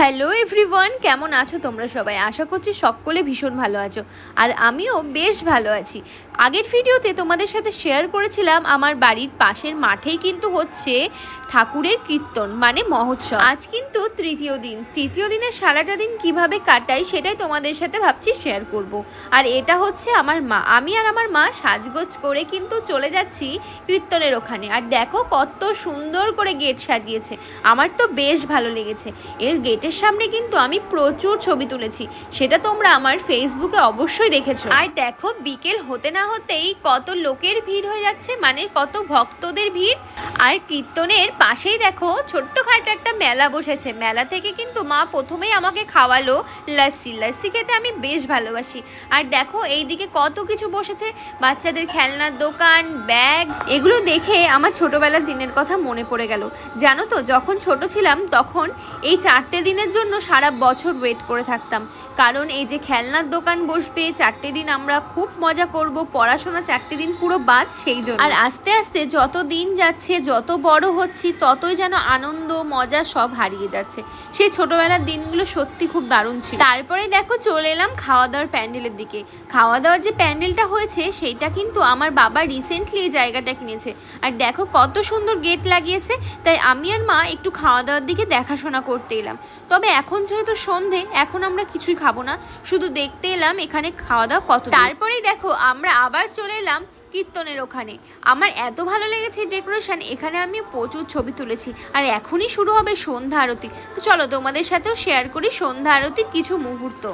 Hello everyone কেমন আছো তোমরা সবাই? আশা করছি সকলে ভীষণ ভালো আছো। আর আমিও বেশ ভালো আছি। আগের ভিডিওতে তোমাদের সাথে শেয়ার করেছিলাম, আমার বাড়ির পাশের মাঠেই কিন্তু হচ্ছে ঠাকুরের কীর্তন মানে মহোৎসব। আজ কিন্তু তৃতীয় দিন। তৃতীয় দিনের সারাটা দিন কীভাবে কাটাই সেটাই তোমাদের সাথে ভাবছি শেয়ার করব। আর এটা হচ্ছে আমার মা। আমি আর আমার মা সাজগোজ করে কিন্তু চলে যাচ্ছি কীর্তনের ওখানে। আর দেখো কত সুন্দর করে গেট সাজিয়েছে। আমার তো বেশ ভালো লেগেছে। এর গেটের সামনে কিন্তু আমি প্রচুর ছবি তুলেছি। সেটা তোমরা আমার ফেসবুকে অবশ্যই দেখেছ। আর দেখো, বিকেল হতে না হতেই কত লোকের ভিড় হয়ে যাচ্ছে মানে কত ভক্তদের ভিড়। আর কীর্তনের পাশেই দেখো, ছোট্টখাটো একটা মেলা বসেছে। মেলা থেকে কিন্তু মা প্রথমেই আমাকে খাওয়ালো লাস্সি লাস্সি খেতে আমি বেশ ভালোবাসি। আর দেখো, এইদিকে কত কিছু বসেছে। বাচ্চাদের খেলনার দোকান, ব্যাগ। এগুলো দেখে আমার ছোটবেলার দিনের কথা মনে পড়ে গেল। জানো তো, যখন ছোট ছিলাম, তখন এই চারটে দিনের জন্য সারা বছর ওয়েট করে থাকতাম। কারণ এই যে খেলনার দোকান বসবে, চারটে দিন আমরা খুব মজা করব, পড়াশোনা চারটে দিন পুরো বাদ সেই জন্য। আর আস্তে আস্তে যত দিন যাচ্ছে, যত বড় হচ্ছি, ততই যেন আনন্দ, মজা সব হারিয়ে যাচ্ছে। সেই ছোটবেলার দিনগুলো সত্যি খুব দারুণ ছিল। তারপরে দেখো চলে এলাম খাওয়া দাওয়ার প্যান্ডেলের দিকে। খাওয়া দাওয়ার যে প্যান্ডেলটা হয়েছে, সেইটা কিন্তু আমার বাবা রিসেন্টলি এই জায়গাটা কিনেছে। আর দেখো কত সুন্দর গেট লাগিয়েছে, তাই আমি আর মা একটু খাওয়া দাওয়ার দিকে দেখাশোনা করতে এলাম। তবে এখন যেহেতু সন্ধে, এখন আমরা কিছুই খাব না। শুধু দেখতে এলাম এখানে খাওয়া দাওয়া কত তারপরেই দেখো, আমরা আবার চলে এলাম কীর্তনের ওখানে। আমার এত ভালো লেগেছে ডেকোরেশন, এখানে আমি প্রচুর ছবি তুলেছি। আর এখনই শুরু হবে সন্ধ্যা আরতি। তো চলো তোমাদের সাথেও শেয়ার করি সন্ধ্যা আরতির কিছু মুহূর্ত।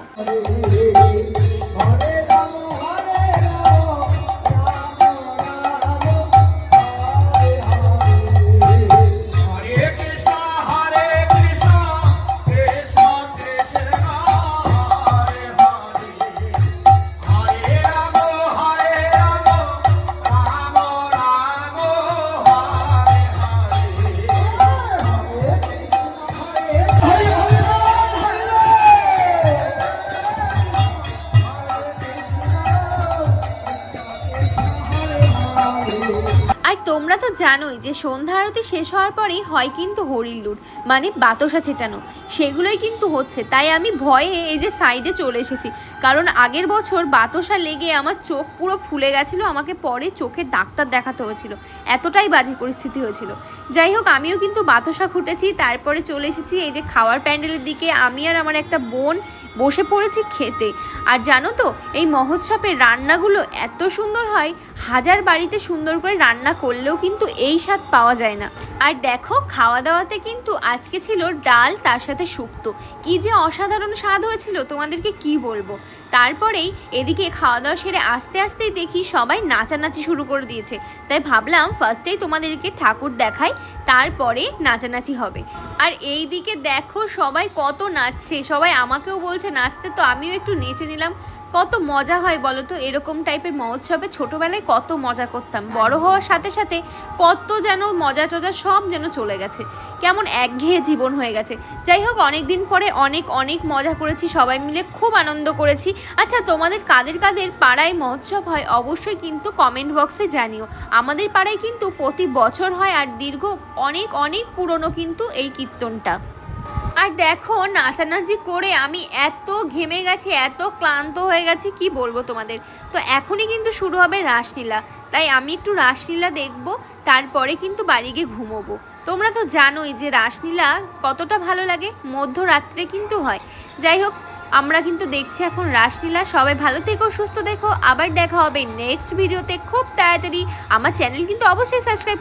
আর তোমরা তো জানোই যে সন্ধ্যা আরতি শেষ হওয়ার পরেই হয় কিন্তু হরির লুট মানে বাতাসা ছেটানো। সেগুলোই কিন্তু হচ্ছে, তাই আমি ভয়ে এই যে সাইডে চলে এসেছি। কারণ আগের বছর বাতাসা লেগে আমার চোখ পুরো ফুলে গেছিল, আমাকে পরে চোখের ডাক্তার দেখাতে হয়েছিল। এতটাই বাজে পরিস্থিতি হয়েছিল। যাই হোক, আমিও কিন্তু বাতাসা খুটেছি, তারপরে চলে এসেছি এই যে খাওয়ার প্যান্ডেলের দিকে। আমি আর আমার একটা বোন বসে পড়েছি খেতে। আর জানো তো, এই মহোৎসবের রান্নাগুলো এত সুন্দর হয়, হাজার বাড়িতে সুন্দর করে রান্না করলেও কিন্তু এই স্বাদ পাওয়া যায় না। আর দেখো খাওয়া দাওয়াতে কিন্তু আজকে ছিল ডাল, তার সাথে শুক্তো। কি যে অসাধারণ স্বাদ হয়েছিল, তোমাদেরকে কি বলব? তারপরেই এদিকে খাওয়া দাওয়া সেরে আস্তে আস্তেই দেখি সবাই নাচানাচি শুরু করে দিয়েছে। তাই ভাবলাম ফার্স্টেই তোমাদেরকে ঠাকুর দেখাই, তারপরে নাচানাচি হবে। আর এই দিকে দেখো সবাই কত নাচছে, সবাই আমাকেও বলছে, নাচতে তো আমিও একটু নেচে নিলাম। কত মজা হয় বলো তো এরকম টাইপের মহোৎসবে ছোটবেলায় কত মজা করতাম। বড় হওয়ার সাথে সাথে কত যেন মজা টজা সব যেন চলে গেছে। কেমন একঘেয়ে জীবন হয়ে গেছে। যাই হোক অনেক দিন পরে অনেক অনেক মজা করেছি, সবাই মিলে খুব আনন্দ করেছি। আচ্ছা তোমাদের কাদের কাদের পাড়ায় মহোৎসব হয় অবশ্যই কিন্তু কমেন্ট বক্সে জানিও। আমাদের পাড়ায় কিন্তু প্রতি বছর হয় আর দীর্ঘ অনেক অনেক পুরনো কিন্তু এই কীর্তনটা। আর দেখো, নাচানাচি করে আমি এত ঘেমে গেছি, এত ক্লান্ত হয়ে গেছি, কি বলব তোমাদের? তো এখনই কিন্তু শুরু হবে রাসলীলা। তাই আমি একটু রাসলীলা দেখব, তারপরে কিন্তু বাড়ি গিয়ে ঘুমোবো। তোমরা তো জানোই যে রাসলীলা কতটা ভালো লাগে, মধ্যরাত্রে কিন্তু হয়। যাই হোক, আমরা কিন্তু দেখছি এখন রাসলীলা। সবাই ভালো থেকো, সুস্থ দেখো আবার দেখা হবে নেক্সট ভিডিওতে খুব তাড়াতাড়ি আমার চ্যানেল কিন্তু অবশ্যই সাবস্ক্রাইব